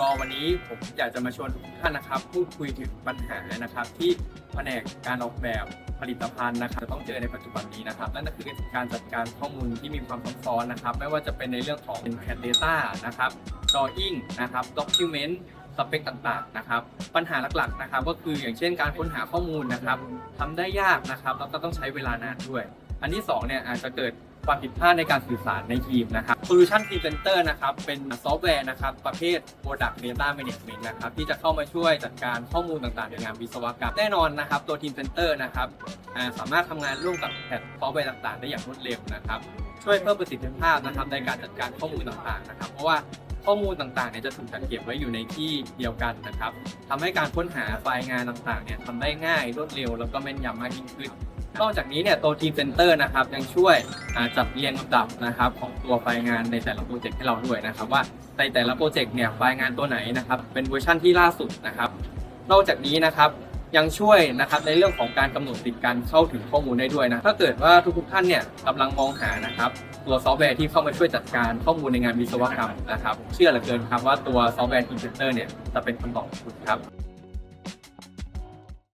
ก็วันนี้ผมอยากจะมาชวนทุกท่านนะครับ พูดคุยถึงปัญหานะครับ ที่แผนกการออกแบบผลิตภัณฑ์นะครับจะต้องเจอในปัจจุบันนี้นะครับ นั่นก็คือการจัดการข้อมูลที่มีความซับซ้อนนะครับ ไม่ว่าจะเป็นในเรื่องของ Pad Data นะครับ Drawing นะครับ Document สเปคต่างๆนะครับ ปัญหาหลักๆนะครับ ก็คืออย่างเช่นการค้นหาข้อมูลนะครับทำได้ยากนะครับแล้วก็ต้องใช้เวลานานด้วย อันที่สองเนี่ยอาจจะเกิด ความผิดพลาดในการสื่อสารในทีมนะครับ Solution Team Center นะครับ เป็นซอฟต์แวร์นะครับ ประเภท Product Data Management นะครับ ที่จะเข้ามาช่วยจัดการข้อมูลต่างๆ ในงานวิศวกรรม แน่นอนนะครับ ตัว Team Center นะครับสามารถทำงานร่วมกับแพลตซอฟต์แวร์ต่างๆ ได้อย่างรวดเร็วนะครับ ช่วยเพิ่มประสิทธิภาพนะครับในการจัดการข้อมูลต่างๆ นะครับ เพราะว่าข้อมูลต่างๆเนี่ยจะถูกจัดเก็บไว้อยู่ในที่เดียวกันนะครับทำให้การค้นหาไฟล์งานต่างๆเนี่ยทำได้ง่ายรวดเร็ว แล้วก็แม่นยำมากยิ่งขึ้น นอกจากนี้เนี่ยตัว Team Center นะครับยังช่วยจัดเรียงลำดับนะครับของตัวไฟล์งานในแต่ละโปรเจกต์ให้เราด้วยนะครับว่าในแต่ละโปรเจกต์เนี่ยไฟล์งานตัวไหนนะครับเป็นเวอร์ชันที่ล่าสุดนะครับ นอกจากนี้นะครับยังช่วยนะครับในเรื่องของการกำหนดสิทธิ์การเข้าถึงข้อมูลได้ด้วยนะถ้าเกิดว่าทุกๆท่านเนี่ยกำลังมองหานะครับตัวซอฟต์แวร์ที่เข้ามาช่วยจัดการข้อมูลในงานวิศวกรรมนะครับ เชื่อเหลือเกินครับว่าตัวซอฟต์แวร์ Team Center เนี่ยจะเป็นคำตอบของคุณครับ